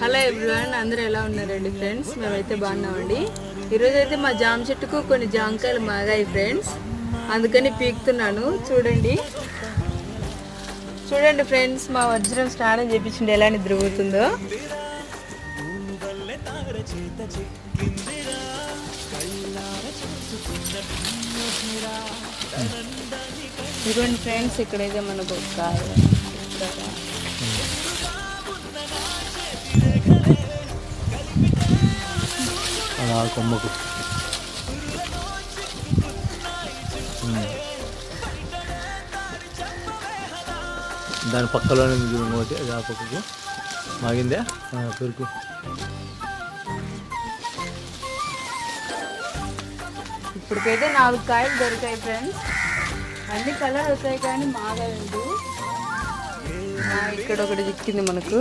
Hello everyone అందరూ ఎలా ఉన్నారండి ఫ్రెండ్స్? మేమైతే బాగున్నామండి. ఈరోజు అయితే మా జామ చెట్టుకు కొన్ని జామకాయలు మాగాయి ఫ్రెండ్స్. అందుకని పీకుతున్నాను. చూడండి. చూడండి ఫ్రెండ్స్ మా వజ్రం స్నానం చేపించండి ఎలా నిద్రపోతుందో. ఇదిగోండి ఫ్రెండ్స్ ఇక్కడైతే మనకు ఒక కాయ. అలా కొమ్మకు. దాని పక్కలోనే ఇంకోటి అది ఆ పక్కకు. మాగిందే? ఆ, పెరుకు ఇప్పటికైతే నాలుగు కాయలు దొరికాయి ఫ్రెండ్స్. అన్ని కలర్ వస్తాయి కానీ మాగలేదు. ఆ, ఇక్కడ ఒకటి చిక్కింది మనకు.